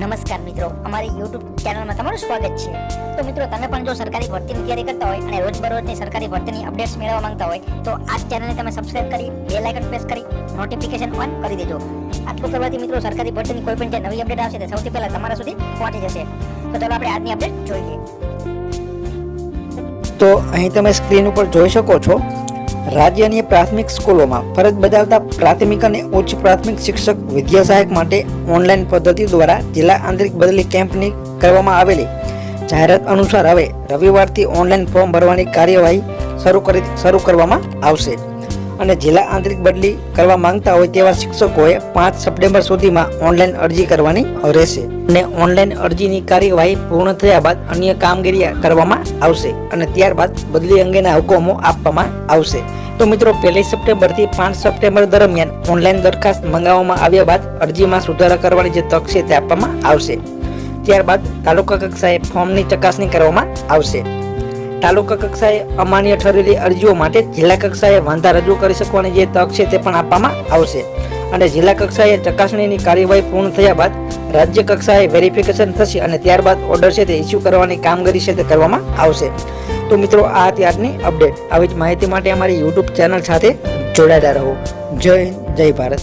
નમસ્કાર મિત્રો, અમારી યુટ્યુબ ચેનલમાં તમારું સ્વાગત છે. તો મિત્રો, તમે પણ જો સરકારી ભરતીની તૈયારી કરતા હોય અને રોજબરોજની સરકારી ભરતીની અપડેટ્સ મેળવવા માંગતા હોય, તો આ ચેનલને તમે સબસ્ક્રાઇબ કરી બેલ આઇકન પ્રેસ કરી નોટિફિકેશન ઓન કરી દેજો. આટલું કરવાથી મિત્રો, સરકારી ભરતીની કોઈ પણ જે નવી અપડેટ આવશે તે સૌથી પહેલા તમારા સુધી પહોંચી જશે. તો ચાલો આપણે આજની અપડેટ જોઈએ. તો અહીં તમે સ્ક્રીન ઉપર જોઈ શકો છો. રાજ્યની પ્રાથમિક સ્કૂલોમાં ફરજ બજાવતા પ્રાથમિક અને ઉચ્ચ પ્રાથમિક શિક્ષક વિદ્યા સહાયક માટે ઓનલાઈન પદ્ધતિ દ્વારા જિલ્લા આંતરિક બદલી કેમ્પની કરવામાં આવેલી. જાહેરાત અનુસાર હવે રવિવારથી ઓનલાઈન ફોર્મ ભરવાની કાર્યવાહી શરૂ કરી શરૂ કરવામાં આવશે. અને જિલ્લા આંતરિક બદલી કરવા માંગતા હોય તેવા શિક્ષકોએ પાંચ સપ્ટેમ્બર સુધીમાં ઓનલાઈન અરજી કરવાની રહેશે. અને ઓનલાઈન અરજીની કાર્યવાહી પૂર્ણ થયા બાદ અન્ય કામગીરી કરવામાં આવશે અને ત્યારબાદ બદલી અંગેના હુકમો આપવામાં આવશે. તો મિત્રો, પહેલી સપ્ટેમ્બરથી પાંચ સપ્ટેમ્બર દરમિયાન ઓનલાઈન દરખાસ્ત મંગાવવામાં આવ્યા બાદ અરજીમાં સુધારા કરવાની જે તક છે તે આપવામાં આવશે. ત્યારબાદ તાલુકા કક્ષાએ ફોર્મની ચકાસણી કરવામાં આવશે. તાલુકા કક્ષાએ અમાન્ય ઠરેલી અરજીઓ માટે જિલ્લા કક્ષાએ વાંધા રજૂ કરી શકવાની જે તક છે તે પણ આપવામાં આવશે. અને જિલ્લા કક્ષાએ ચકાસણીની કાર્યવાહી પૂર્ણ થયા બાદ રાજ્ય કક્ષાએ વેરિફિકેશન થશે અને ત્યારબાદ ઓર્ડર છે તે ઇસ્યુ કરવાની કામગીરી છે તે કરવામાં આવશે. તો મિત્રો, આ ત્યારની અપડેટ આવી જ માહિતી માટે અમારી યુટ્યુબ ચેનલ સાથે જોડાયેલા રહો. જય જય ભારત.